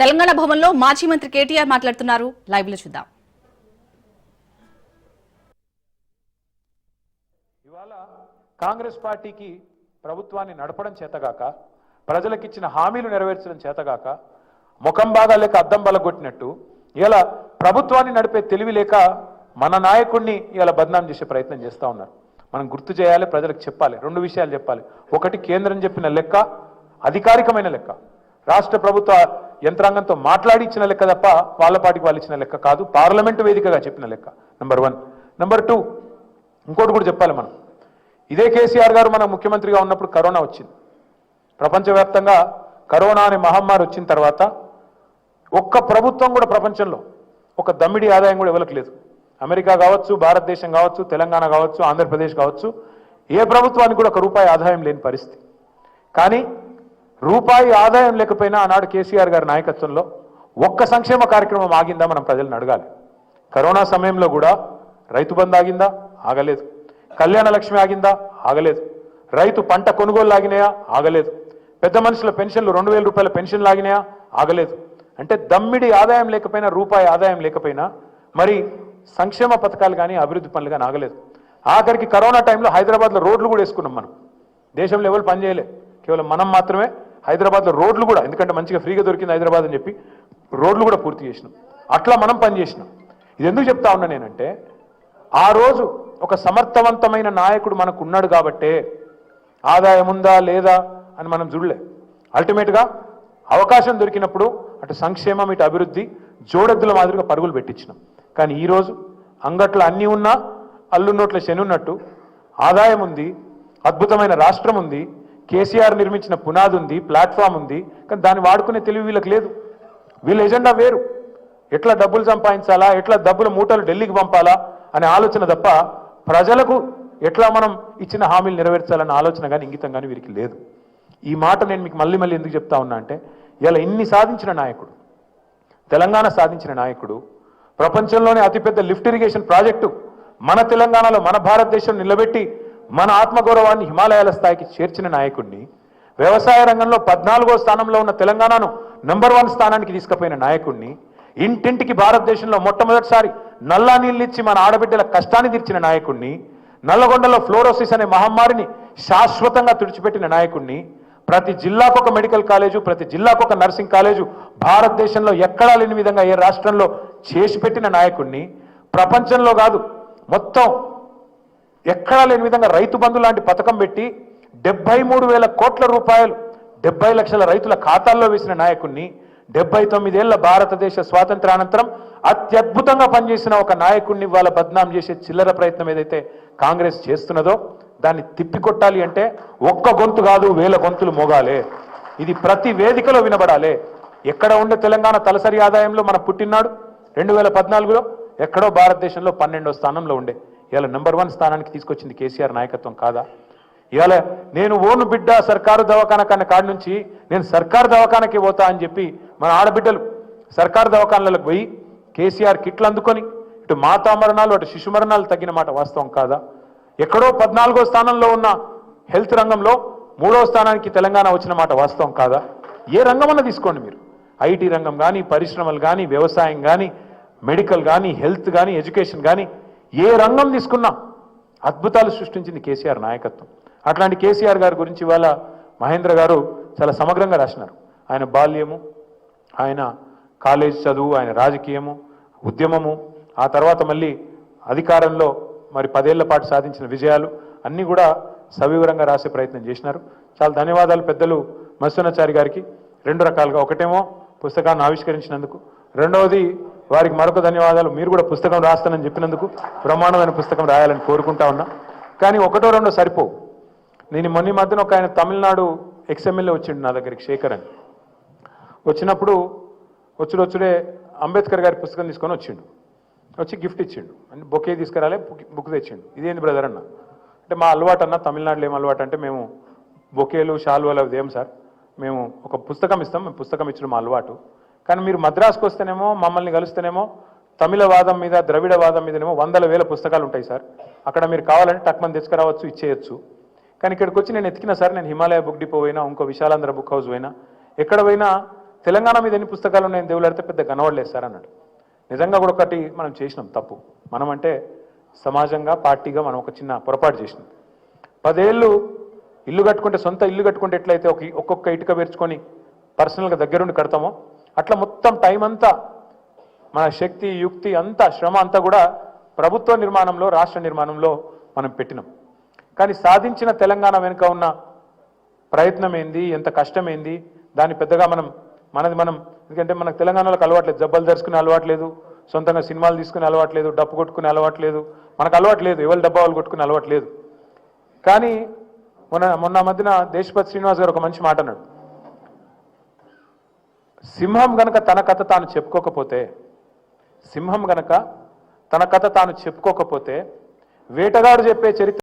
తెలంగాణ భవన్లో మాజీ మంత్రి కేటీఆర్ మాట్లాడుతున్నారు. లైవ్లో చూద్దాం. ఇవాళ కాంగ్రెస్ పార్టీకి ప్రభుత్వాన్ని నడపడం చేతగాక ప్రజలకిచ్చిన హామీలు నెరవేర్చడం చేతగాక ముఖం బాగా లేక అద్దం బలగొట్టినట్టు ఇలా ప్రభుత్వాన్ని నడిపే తెలివి లేక మన నాయకుడిని ఇలా బదనాం చేసే ప్రయత్నం చేస్తూ ఉన్నారు. మనం గుర్తు చేయాలి ప్రజలకు చెప్పాలి రెండు విషయాలు చెప్పాలి. ఒకటి కేంద్రం చెప్పిన లెక్క అధికారికమైన లెక్క. రాష్ట్ర ప్రభుత్వ యంత్రాంగంతో మాట్లాడి ఇచ్చిన లెక్క తప్ప వాళ్ళ పాటికి వాళ్ళు ఇచ్చిన లెక్క కాదు. పార్లమెంటు వేదికగా చెప్పిన లెక్క. నెంబర్ వన్ నెంబర్ టూ ఇంకోటి కూడా చెప్పాలి మనం. ఇదే కేసీఆర్ గారు మన ముఖ్యమంత్రిగా ఉన్నప్పుడు కరోనా వచ్చింది. ప్రపంచవ్యాప్తంగా కరోనా అనే మహమ్మారి వచ్చిన తర్వాత ఒక్క ప్రభుత్వం కూడా ప్రపంచంలో ఒక దమ్మిడి ఆదాయం కూడా ఇవ్వలకు లేదు అమెరికా కావచ్చు భారతదేశం కావచ్చు తెలంగాణ కావచ్చు ఆంధ్రప్రదేశ్ కావచ్చు ఏ ప్రభుత్వానికి కూడా ఒక రూపాయి ఆదాయం లేని పరిస్థితి. కానీ రూపాయి ఆదాయం లేకపోయినా ఆనాడు కేసీఆర్ గారి నాయకత్వంలో ఒక్క సంక్షేమ కార్యక్రమం ఆగిందా మనం ప్రజలను అడగాలి. కరోనా సమయంలో కూడా రైతు బంధు ఆగిందా? ఆగలేదు. కళ్యాణ లక్ష్మి ఆగిందా? ఆగలేదు. రైతు పంట కొనుగోలు ఆగినాయా ఆగలేదు. పెద్ద మనుషుల పెన్షన్లు రెండు వేల రూపాయల పెన్షన్లు ఆగినాయా ఆగలేదు. అంటే దమ్మిడి ఆదాయం లేకపోయినా రూపాయి ఆదాయం లేకపోయినా మరి సంక్షేమ పథకాలు కానీ అభివృద్ధి పనులు కానీ ఆగలేదు. ఆఖరికి కరోనా టైంలో హైదరాబాద్లో రోడ్లు కూడా వేసుకున్నాం మనం. దేశంలో ఎవరు పని కేవలం మనం మాత్రమే హైదరాబాద్లో రోడ్లు కూడా ఎందుకంటే మంచిగా ఫ్రీగా దొరికింది హైదరాబాద్ అని చెప్పి రోడ్లు కూడా పూర్తి చేసినాం. అట్లా మనం పని చేసినాం. ఇది ఎందుకు చెప్తా ఉన్నా నేనంటే ఆ రోజు ఒక సమర్థవంతమైన నాయకుడు మనకు ఉన్నాడు కాబట్టే ఆదాయం ఉందా లేదా అని మనం చూడలే. అల్టిమేట్గా అవకాశం దొరికినప్పుడు అటు సంక్షేమం ఇటు అభివృద్ధి జోడెద్దుల మాదిరిగా పరుగులు పెట్టించినాం. కానీ ఈరోజు అంగట్లో అన్నీ ఉన్నా అల్లున్నోట్ల శని ఉన్నట్టు ఆదాయం ఉంది అద్భుతమైన రాష్ట్రం ఉంది కేసీఆర్ నిర్మించిన పునాది ఉంది ప్లాట్ఫామ్ ఉంది కానీ దాన్ని వాడుకునే తెలివి వీళ్ళకి లేదు. వీళ్ళ ఎజెండా వేరు. ఎట్లా డబ్బులు సంపాదించాలా ఎట్లా డబ్బుల మూటలు ఢిల్లీకి పంపాలా అనే ఆలోచన తప్ప ప్రజలకు ఎట్లా మనం ఇచ్చిన హామీలు నెరవేర్చాలన్న ఆలోచన కానీ ఇంగితం కానీ వీరికి లేదు. ఈ మాట నేను మీకు మళ్ళీ మళ్ళీ ఎందుకు చెప్తా ఉన్నా అంటే ఇలా ఇన్ని సాధించిన నాయకుడు తెలంగాణ సాధించిన నాయకుడు ప్రపంచంలోనే అతిపెద్ద లిఫ్ట్ ఇరిగేషన్ ప్రాజెక్టు మన తెలంగాణలో మన భారతదేశం నిలబెట్టి మన ఆత్మగౌరవాన్ని హిమాలయాల స్థాయికి చేర్చిన నాయకుడిని వ్యవసాయ రంగంలో పద్నాలుగో స్థానంలో ఉన్న తెలంగాణను నెంబర్ వన్ స్థానానికి తీసుకుపోయిన నాయకుడిని ఇంటింటికి భారతదేశంలో మొట్టమొదటిసారి నల్లా నీళ్ళిచ్చి మన ఆడబిడ్డల కష్టాన్ని తీర్చిన నాయకుడిని నల్లగొండలో ఫ్లోరోసిస్ అనే మహమ్మారిని శాశ్వతంగా తుడిచిపెట్టిన నాయకుడిని ప్రతి జిల్లాకు ఒక మెడికల్ కాలేజు ప్రతి జిల్లాకు ఒక నర్సింగ్ కాలేజు భారతదేశంలో ఎక్కడా లేని విధంగా ఏ రాష్ట్రంలో చేసి పెట్టిన నాయకుడిని ప్రపంచంలో కాదు మొత్తం ఎక్కడా లేని విధంగా రైతు బంధు లాంటి పథకం పెట్టి డెబ్బై మూడు వేల కోట్ల రూపాయలు డెబ్బై లక్షల రైతుల ఖాతాల్లో వేసిన నాయకుడిని డెబ్బై తొమ్మిదేళ్ళ భారతదేశ స్వాతంత్రానంతరం అత్యద్భుతంగా పనిచేసిన ఒక నాయకుడిని వాళ్ళ బద్నాం చేసే చిల్లర ప్రయత్నం ఏదైతే కాంగ్రెస్ చేస్తున్నదో దాన్ని తిప్పికొట్టాలి అంటే ఒక్క గొంతు కాదు వేల గొంతులు మోగాలే. ఇది ప్రతి వేదికలో వినబడాలి. ఎక్కడ ఉండే తెలంగాణ తలసరి ఆదాయంలో మన పుట్టినాడు? రెండు వేల పద్నాలుగులో ఎక్కడో భారతదేశంలో పన్నెండో స్థానంలో ఉండే. ఇవాళ నెంబర్ వన్ స్థానానికి తీసుకొచ్చింది కేసీఆర్ నాయకత్వం కాదా? ఇవాళ నేను ఓను బిడ్డ సర్కారు దవాఖాన కన్న కాడి నుంచి నేను సర్కారు దవాఖానకి పోతా అని చెప్పి మన ఆడబిడ్డలు సర్కారు దవాఖానలకు పోయి కేసీఆర్ కిట్లు అందుకొని ఇటు మాతా మరణాలు అటు శిశు మరణాలు తగ్గిన మాట వాస్తవం కాదా? ఎక్కడో పద్నాలుగో స్థానంలో ఉన్న హెల్త్ రంగంలో మూడో స్థానానికి తెలంగాణ వచ్చిన మాట వాస్తవం కాదా? ఏ రంగమన్నా తీసుకోండి మీరు. ఐటీ రంగం కానీ పరిశ్రమలు కానీ వ్యవసాయం కానీ మెడికల్ కానీ హెల్త్ కానీ ఎడ్యుకేషన్ కానీ ఏ రంగం తీసుకున్నా అద్భుతాలు సృష్టించింది కేసీఆర్ నాయకత్వం. అట్లాంటి కేసీఆర్ గారి గురించి ఇవాళ మహేంద్ర గారు చాలా సమగ్రంగా రాసినారు. ఆయన బాల్యము ఆయన కాలేజ్ చదువు ఆయన రాజకీయము ఉద్యమము ఆ తర్వాత మళ్ళీ అధికారంలో మరి పదేళ్ళ పాటు సాధించిన విజయాలు అన్నీ కూడా సవివరంగా రాసే ప్రయత్నం చేసినారు. చాలా ధన్యవాదాలు పెద్దలు మత్స్యనాచారి గారికి. రెండు రకాలుగా. ఒకటేమో పుస్తకాన్ని ఆవిష్కరించినందుకు. రెండవది వారికి మరొక ధన్యవాదాలు. మీరు కూడా పుస్తకం రాస్తానని చెప్పినందుకు బ్రహ్మాండమైన పుస్తకం రాయాలని కోరుకుంటా ఉన్నా. కానీ ఒకటో రెండో సరిపోవు నేను మొన్న మధ్యన ఒక ఆయన తమిళనాడు ఎక్స్ఎమ్మెల్యే వచ్చిండు నా దగ్గరికి శేఖర్ అని. వచ్చినప్పుడు వచ్చుడు వచ్చుడే అంబేద్కర్ గారి పుస్తకం తీసుకొని వచ్చిండు. వచ్చి గిఫ్ట్ ఇచ్చిండు. అంటే బొకే తీసుకురాలే బుక్ బుక్ తెచ్చిండు. ఇదేంది బ్రదర్ అన్న? అంటే మా అలవాటు అన్న తమిళనాడులో ఏం అలవాటు అంటే మేము బొకేలు షాల్వాలు అవి ఏం సార్? మేము ఒక పుస్తకం ఇస్తాం మేము పుస్తకం ఇచ్చిన మా అలవాటు. కానీ మీరు మద్రాసుకు వస్తేనేమో మమ్మల్ని కలుస్తేనేమో తమిళ వాదం మీద ద్రవిడ వాదం మీదనేమో వందల వేల పుస్తకాలు ఉంటాయి సార్. అక్కడ మీరు కావాలంటే టక్మని తీసుకురావచ్చు ఇచ్చేయచ్చు. కానీ ఇక్కడికి వచ్చి నేను ఎతికినా సార్ నేను హిమాలయ బుక్ డిపో పోయినా ఇంకో విశాలాంధ్ర బుక్ హౌస్ పోయినా ఎక్కడ పోయినా తెలంగాణ మీద ఎన్ని పుస్తకాలు ఉన్నాయని దేవులాడితే పెద్ద గనవడలేదు సార్ అన్నాడు. నిజంగా కూడా ఒకటి మనం చేసినాం తప్పు. మనం అంటే సమాజంగా పార్టీగా మనం ఒక చిన్న పొరపాటు చేసినాం. పదేళ్ళు ఇల్లు కట్టుకుంటే సొంత ఇల్లు కట్టుకుంటే ఎట్లయితే ఒక ఒక్కొక్క ఇటుక పేర్చుకొని పర్సనల్గా దగ్గరుండి కడతామో అట్లా మొత్తం టైం అంతా మన శక్తి యుక్తి అంతా శ్రమ అంతా కూడా ప్రభుత్వ నిర్మాణంలో రాష్ట్ర నిర్మాణంలో మనం పెట్టినాం. కానీ సాధించిన తెలంగాణ వెనుక ఉన్న ప్రయత్నం ఏంది ఎంత కష్టమైంది దాన్ని పెద్దగా మనం మనది మనం ఎందుకంటే మనకు తెలంగాణలోకి అలవాట్లేదు. జబ్బలు దరుచుకునే అలవాట్లేదు సొంతంగా సినిమాలు తీసుకునే అలవాట్లేదు డప్పు కొట్టుకునే అలవాట్లేదు. మనకు అలవాట్లేదు ఎవరి డబ్బా వాళ్ళు కొట్టుకునే అలవాట్లేదు కానీ మొన్న మొన్న మధ్యన దేశపతి శ్రీనివాస్ గారు ఒక మంచి మాట అన్నాడు. సింహం గనక తన కథ తాను చెప్పుకోకపోతే సింహం గనక తన కథ తాను చెప్పుకోకపోతే వేటగాడు చెప్పే చరిత్ర